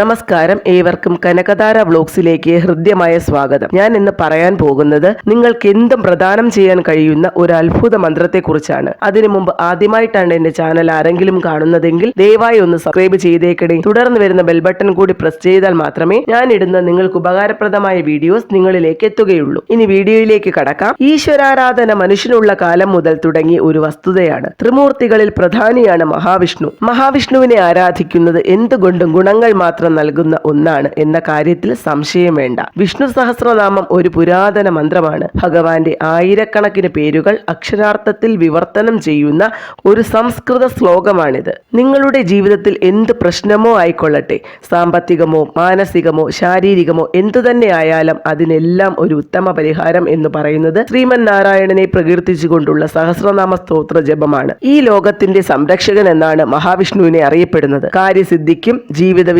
നമസ്കാരം. ഏവർക്കും കനകതാര വ്ലോഗ്സിലേക്ക് ഹൃദ്യമായ സ്വാഗതം. ഞാൻ ഇന്ന് പറയാൻ പോകുന്നത് നിങ്ങൾക്ക് എന്തും പ്രദാനം ചെയ്യാൻ കഴിയുന്ന ഒരു അത്ഭുത മന്ത്രത്തെക്കുറിച്ചാണ്. അതിനു മുമ്പ് ആദ്യമായിട്ടാണ് എന്റെ ചാനൽ ആരെങ്കിലും കാണുന്നതെങ്കിൽ ദയവായി ഒന്ന് സബ്സ്ക്രൈബ് ചെയ്തേക്കണേ. തുടർന്ന് വരുന്ന ബെൽ ബട്ടൺ കൂടി പ്രസ് ചെയ്താൽ മാത്രമേ ഞാൻ ഇടുന്ന നിങ്ങൾക്ക് ഉപകാരപ്രദമായ വീഡിയോസ് നിങ്ങളിലേക്ക് എത്തുകയുള്ളൂ. ഇനി വീഡിയോയിലേക്ക് കടക്കാം. ഈശ്വരാരാധന മനുഷ്യനുള്ള കാലം മുതൽ തുടങ്ങി ഒരു വസ്തുതയാണ്. ത്രിമൂർത്തികളിൽ പ്രധാനിയാണ് മഹാവിഷ്ണു. മഹാവിഷ്ണുവിനെ ആരാധിക്കുന്നത് എന്തുകൊണ്ടും ഗുണങ്ങൾ മാത്രം നൽകുന്ന ഒന്നാണ് എന്ന കാര്യത്തിൽ സംശയം വേണ്ട. വിഷ്ണു സഹസ്രനാമം ഒരു പുരാതന മന്ത്രമാണ്. ഭഗവാന്റെ ആയിരക്കണക്കിന് പേരുകൾ അക്ഷരാർത്ഥത്തിൽ വിവർത്തനം ചെയ്യുന്ന ഒരു സംസ്കൃത ശ്ലോകമാണിത്. നിങ്ങളുടെ ജീവിതത്തിൽ എന്ത് പ്രശ്നമോ ആയിക്കൊള്ളട്ടെ. സാമ്പത്തികമോ മാനസികമോ ശാരീരികമോ എന്തു തന്നെ ആയാലും അതിനെല്ലാം ഒരു ഉത്തമ പരിഹാരം എന്ന് പറയുന്നത് ശ്രീമൻ നാരായണനെ പ്രകീർത്തിച്ചുകൊണ്ടുള്ള സഹസ്രനാമ സ്തോത്ര ജപമാണ്. ഈ ലോകത്തിന്റെ സംരക്ഷകൻ എന്നാണ് മഹാവിഷ്ണുവിനെ അറിയപ്പെടുന്നത്. കാര്യസിദ്ധിക്കും ജീവിത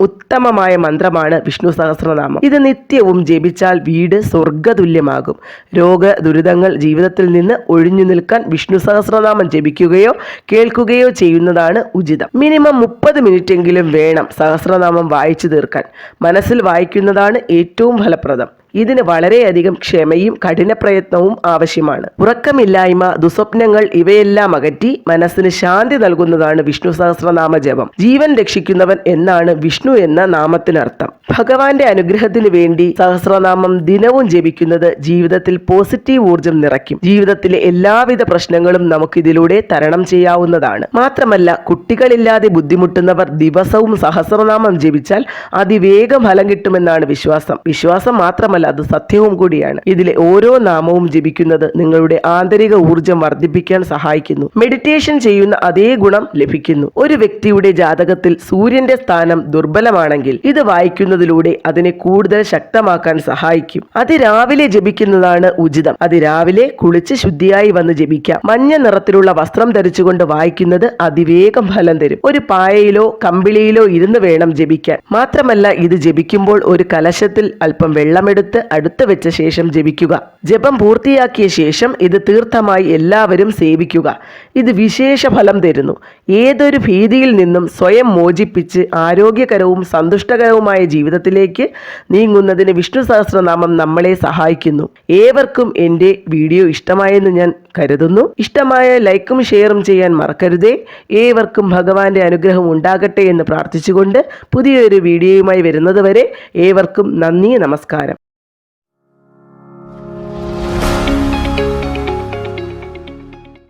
ഉത്തമമായ മന്ത്രമാണ് വിഷ്ണു സഹസ്രനാമം. ഇത് നിത്യവും ജപിച്ചാൽ വീട് സ്വർഗതുല്യമാകും. രോഗ ദുരിതങ്ങൾ ജീവിതത്തിൽ നിന്ന് ഒഴിഞ്ഞു നിൽക്കാൻ വിഷ്ണു സഹസ്രനാമം ജപിക്കുകയോ കേൾക്കുകയോ ചെയ്യുന്നതാണ് ഉചിതം. മിനിമം മുപ്പത് മിനിറ്റെങ്കിലും വേണം സഹസ്രനാമം വായിച്ചു തീർക്കാൻ. മനസ്സിൽ വായിക്കുന്നതാണ് ഏറ്റവും ഫലപ്രദം. ഇതിന് വളരെയധികം ക്ഷമയും കഠിന പ്രയത്നവും ആവശ്യമാണ്. ഉറക്കമില്ലായ്മ ദുസ്വപ്നങ്ങൾ ഇവയെല്ലാം അകറ്റി മനസ്സിന് ശാന്തി നൽകുന്നതാണ് വിഷ്ണു സഹസ്രനാമ ജപം. ജീവൻ രക്ഷിക്കുന്നവൻ എന്നാണ് വിഷ്ണു എന്ന നാമത്തിനർത്ഥം. ഭഗവാന്റെ അനുഗ്രഹത്തിന് വേണ്ടി സഹസ്രനാമം ദിനവും ജപിക്കുന്നത് ജീവിതത്തിൽ പോസിറ്റീവ് ഊർജം നിറയ്ക്കും. ജീവിതത്തിലെ എല്ലാവിധ പ്രശ്നങ്ങളും നമുക്ക് ഇതിലൂടെ തരണം ചെയ്യാവുന്നതാണ്. മാത്രമല്ല കുട്ടികളില്ലാതെ ബുദ്ധിമുട്ടുന്നവർ ദിവസവും സഹസ്രനാമം ജപിച്ചാൽ അതിവേഗം ഫലം കിട്ടുമെന്നാണ് വിശ്വാസം. വിശ്വാസം മാത്രമല്ല അത് സത്യവും കൂടിയാണ്. ഇതിലെ ഓരോ നാമവും ജപിക്കുന്നത് നിങ്ങളുടെ ആന്തരിക ഊർജം വർദ്ധിപ്പിക്കാൻ സഹായിക്കുന്നു. മെഡിറ്റേഷൻ ചെയ്യുന്ന അതേ ഗുണം ലഭിക്കുന്നു. ഒരു വ്യക്തിയുടെ ജാതകത്തിൽ സൂര്യന്റെ സ്ഥാനം ദുർബലമാണെങ്കിൽ ഇത് വായിക്കുന്നതിലൂടെ അതിനെ കൂടുതൽ ശക്തമാക്കാൻ സഹായിക്കും. അതിരാവിലെ ജപിക്കുന്നതാണ് ഉചിതം. അതിരാവിലെ കുളിച്ച് ശുദ്ധിയായി വന്ന് ജപിക്കാം. മഞ്ഞ നിറത്തിലുള്ള വസ്ത്രം ധരിച്ചുകൊണ്ട് വായിക്കുന്നത് അതിവേഗം ഫലം തരും. ഒരു പായയിലോ കമ്പിളിയിലോ ഇരുന്ന് വേണം ജപിക്കാൻ. മാത്രമല്ല ഇത് ജപിക്കുമ്പോൾ ഒരു കലശത്തിൽ അല്പം വെള്ളമെടുത്ത് അടുത്ത് വെച്ച ശേഷം ജപിക്കുക. ജപം പൂർത്തിയാക്കിയ ശേഷം ഇത് തീർത്ഥമായി എല്ലാവരും സേവിക്കുക. ഇത് വിശേഷ ഫലം തരുന്നു. ഏതൊരു ഭീതിയിൽ നിന്നും സ്വയം മോചിപ്പിച്ച് ആരോഗ്യകരവും സന്തുഷ്ടകരവുമായ ജീവിതത്തിലേക്ക് നീങ്ങുന്നതിന് വിഷ്ണു സഹസ്രനാമം നമ്മളെ സഹായിക്കുന്നു. ഏവർക്കും എന്റെ വീഡിയോ ഇഷ്ടമായെന്ന് ഞാൻ കരുതുന്നു. ഇഷ്ടമായ ലൈക്കും ഷെയറും ചെയ്യാൻ മറക്കരുതേ. ഏവർക്കും ഭഗവാന്റെ അനുഗ്രഹം ഉണ്ടാകട്ടെ എന്ന് പ്രാർത്ഥിച്ചുകൊണ്ട് പുതിയൊരു വീഡിയോയുമായി വരുന്നത് വരെ ഏവർക്കും നന്ദി നമസ്കാരം.